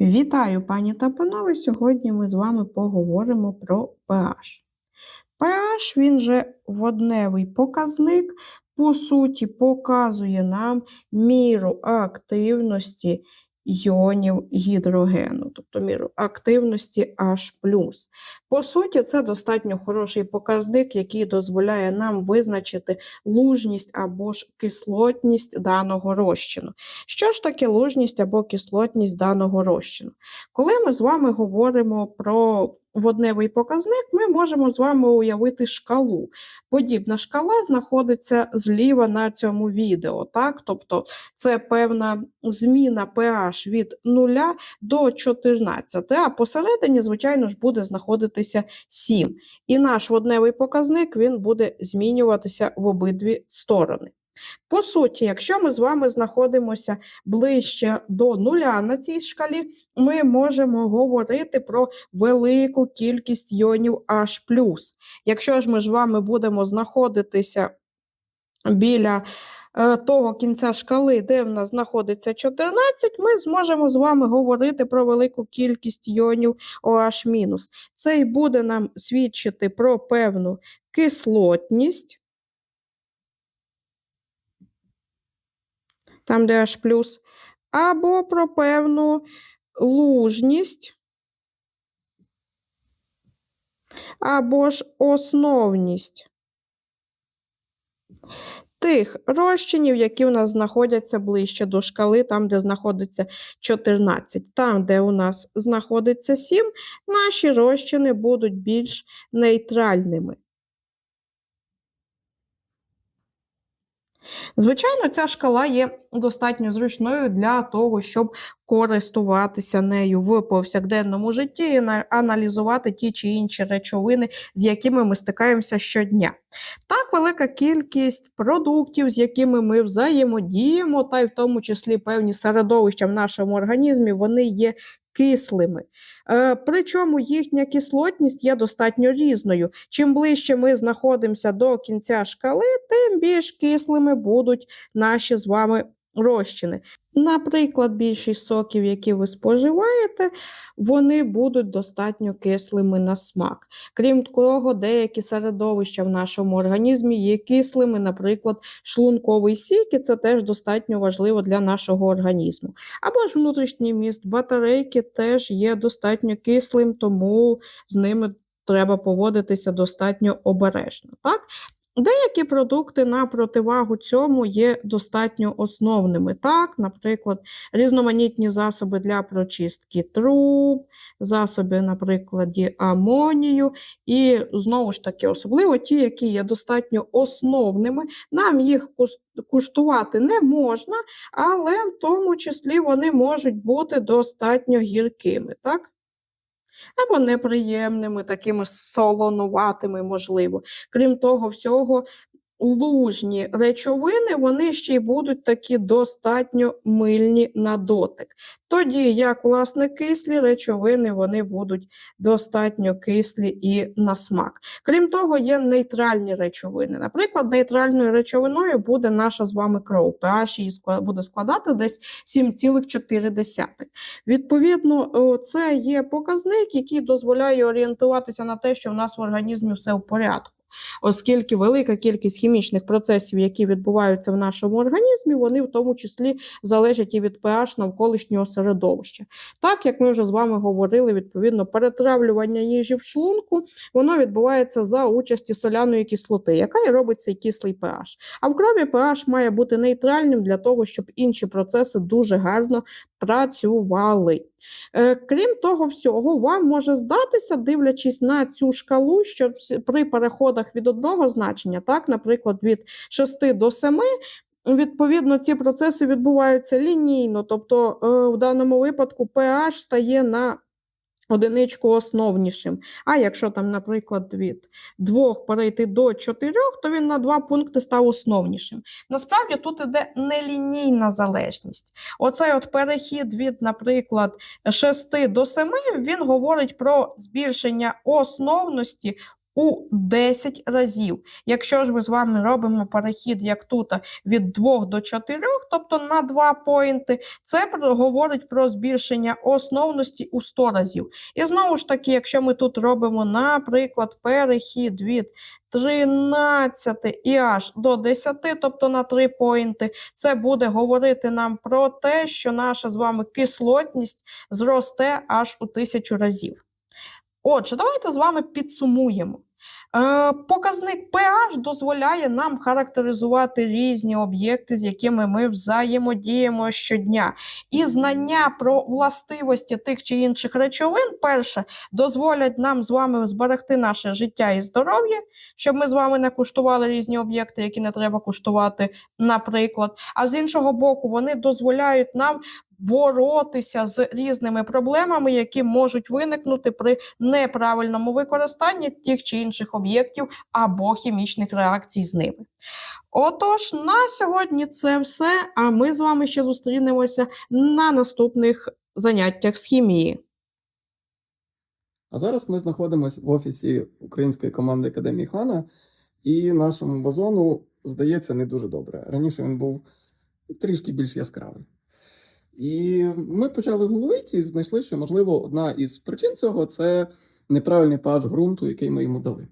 Вітаю, пані та панове! Сьогодні ми з вами поговоримо про pH. pH, він же водневий показник, по суті, показує нам міру активності йонів гідрогену, тобто міру активності H+. По суті, це достатньо хороший показник, який дозволяє нам визначити лужність або ж кислотність даного розчину. Що ж таке лужність або кислотність даного розчину? Коли ми з вами говоримо про водневий показник, ми можемо з вами уявити шкалу. Подібна шкала знаходиться зліва на цьому відео. Так? Тобто це певна зміна pH від 0 до 14, а посередині, звичайно ж, буде знаходитися 7. І наш водневий показник він буде змінюватися в обидві сторони. По суті, якщо ми з вами знаходимося ближче до нуля на цій шкалі, ми можемо говорити про велику кількість йонів H+. Якщо ж ми з вами будемо знаходитися біля е, того кінця шкали, де в нас знаходиться 14, ми зможемо з вами говорити про велику кількість йонів OH-. Це й буде нам свідчити про певну кислотність. Там де H+, або про певну лужність, або ж основність тих розчинів, які у нас знаходяться ближче до шкали, там, де знаходиться 14. Там, де у нас знаходиться 7, наші розчини будуть більш нейтральними. Звичайно, ця шкала є достатньо зручною для того, щоб користуватися нею в повсякденному житті і аналізувати ті чи інші речовини, з якими ми стикаємося щодня. Так, велика кількість продуктів, з якими ми взаємодіємо, та й в тому числі певні середовища в нашому організмі, вони є кислими. Е, причому їхня кислотність є достатньо різною. Чим ближче ми знаходимося до кінця шкали, тим більш кислими будуть наші з вами розчини. Наприклад, більшість соків, які ви споживаєте, вони будуть достатньо кислими на смак. Крім того, деякі середовища в нашому організмі є кислими, наприклад, шлунковий сік, і це теж достатньо важливо для нашого організму. Або ж внутрішній міст батарейки теж є достатньо кислим, тому з ними треба поводитися достатньо обережно. Так? Деякі продукти на противагу цьому є достатньо основними. Так, Наприклад, різноманітні засоби для прочистки труб, засоби, наприклад, амонію. І знову ж таки, особливо ті, які є достатньо основними, нам їх куштувати не можна, але в тому числі вони можуть бути достатньо гіркими. так? Або неприємними, такими солонуватими, можливо. Крім того, всього, лужні речовини, вони ще й будуть такі достатньо мильні на дотик. Тоді, як, власне, кислі речовини вони будуть достатньо кислі і на смак. Крім того, є нейтральні речовини. Наприклад, нейтральною речовиною буде наша з вами кров. pH її буде складати десь 7,4. Відповідно, це є показник, який дозволяє орієнтуватися на те, що в нас в організмі все в порядку оскільки велика кількість хімічних процесів, які відбуваються в нашому організмі, вони в тому числі залежать і від pH навколишнього середовища. Так, як ми вже з вами говорили, відповідно, перетравлювання їжі в шлунку, воно відбувається за участі соляної кислоти, яка і робить цей кислий pH. А в крові pH має бути нейтральним для того, щоб інші процеси дуже гарно працювали. Е, крім того всього, вам може здатися, дивлячись на цю шкалу, що при переходах від одного значення, так, наприклад, від 6 до 7, Відповідно, ці процеси відбуваються лінійно, тобто е, в даному випадку pH стає на одиничку основнішим. А якщо там, наприклад, від двох перейти до чотирьох, то він на два пункти став основнішим. Насправді тут іде нелінійна залежність. Оцей от перехід від, наприклад, 6 до 7, він говорить про збільшення основності у 10 разів. Якщо ж ми з вами робимо перехід, як тут, від 2 до 4, тобто на 2 поінти, це говорить про збільшення основності у 100 разів. І знову ж таки, якщо ми тут робимо, наприклад, перехід від 13 і аж до 10, тобто на 3 поінти, це буде говорити нам про те, що наша з вами кислотність зросте аж у тисячу разів. Отже, давайте з вами підсумуємо. Е, показник pH дозволяє нам характеризувати різні об'єкти, з якими ми взаємодіємо щодня. І знання про властивості тих чи інших речовин, перше, дозволять нам з вами зберегти наше життя і здоров'я, щоб ми з вами не куштували різні об'єкти, які не треба куштувати, наприклад. А з іншого боку, вони дозволяють нам боротися з різними проблемами, які можуть виникнути при неправильному використанні тих чи інших об'єктів або хімічних реакцій з ними. Отож, на сьогодні це все. А ми з вами ще зустрінемося на наступних заняттях з хімії. А зараз ми знаходимося в офісі української команди Академії Хана, і нашому бозону, здається, не дуже добре. Раніше він був трішки більш яскравий. І ми почали гуглити і знайшли, що, можливо, одна із причин цього це неправильний pH ґрунту, який ми йому дали.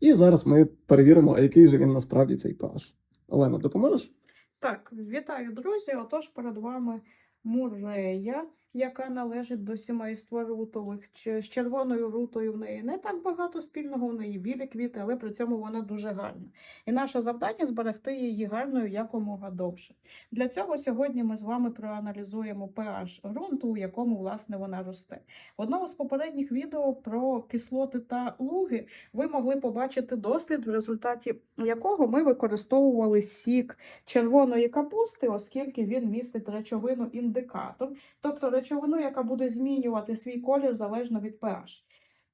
І зараз ми перевіримо, а який же він насправді цей pH. Олена, допоможеш? Так, вітаю, друзі. Отож, перед вами мурея, яка належить до сімейства рутових. З червоною рутою в неї не так багато спільного, в неї білі квіти, але при цьому вона дуже гарна. І наше завдання зберегти її гарною якомога довше. Для цього сьогодні ми з вами проаналізуємо pH ґрунту, у якому власне вона росте. В одному з попередніх відео про кислоти та луги ви могли побачити дослід, в результаті якого ми використовували сік червоної капусти, оскільки він містить речовину індикатор, тобто речовину, яка буде змінювати свій колір залежно від pH.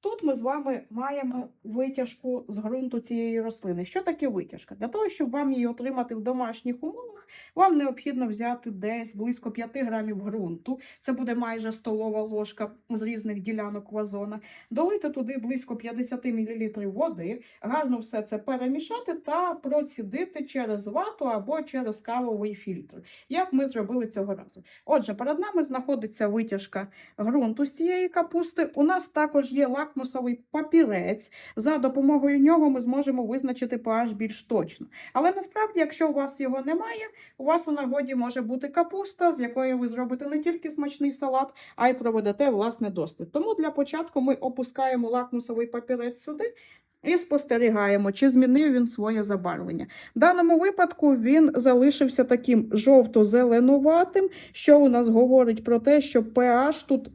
Тут ми з вами маємо витяжку з ґрунту цієї рослини. Що таке витяжка? Для того, щоб вам її отримати в домашніх умовах, вам необхідно взяти десь близько 5 грамів ґрунту. Це буде майже столова ложка з різних ділянок вазона. Долити туди близько 50 мл води, гарно все це перемішати та процідити через вату або через кавовий фільтр, як ми зробили цього разу. Отже, перед нами знаходиться витяжка ґрунту з цієї капусти. У нас також є лакмусовий папірець. За допомогою нього ми зможемо визначити pH більш точно. Але насправді, якщо у вас його немає, у вас у нагоді може бути капуста, з якої ви зробите не тільки смачний салат, а й проведете власне дослід. Тому для початку ми опускаємо лакмусовий папірець сюди. І спостерігаємо, чи змінив він своє забарвлення. В даному випадку він залишився таким жовто-зеленуватим, що у нас говорить про те, що pH тут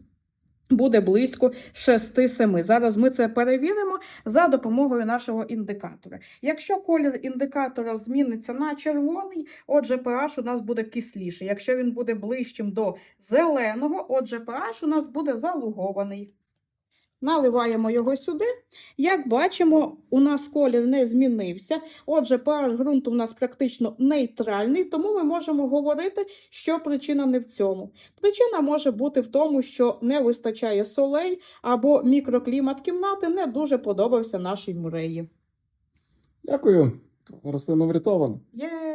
буде близько 6-7. Зараз ми це перевіримо за допомогою нашого індикатора. Якщо колір індикатора зміниться на червоний, отже, pH у нас буде кисліший. Якщо він буде ближчим до зеленого, отже, pH у нас буде залугований. Наливаємо його сюди. Як бачимо, у нас колір не змінився. Отже, pH ґрунту у нас практично нейтральний, тому ми можемо говорити, що причина не в цьому. Причина може бути в тому, що не вистачає солей або мікроклімат кімнати не дуже подобався нашій муреї. Дякую. Рослина врятована. Є!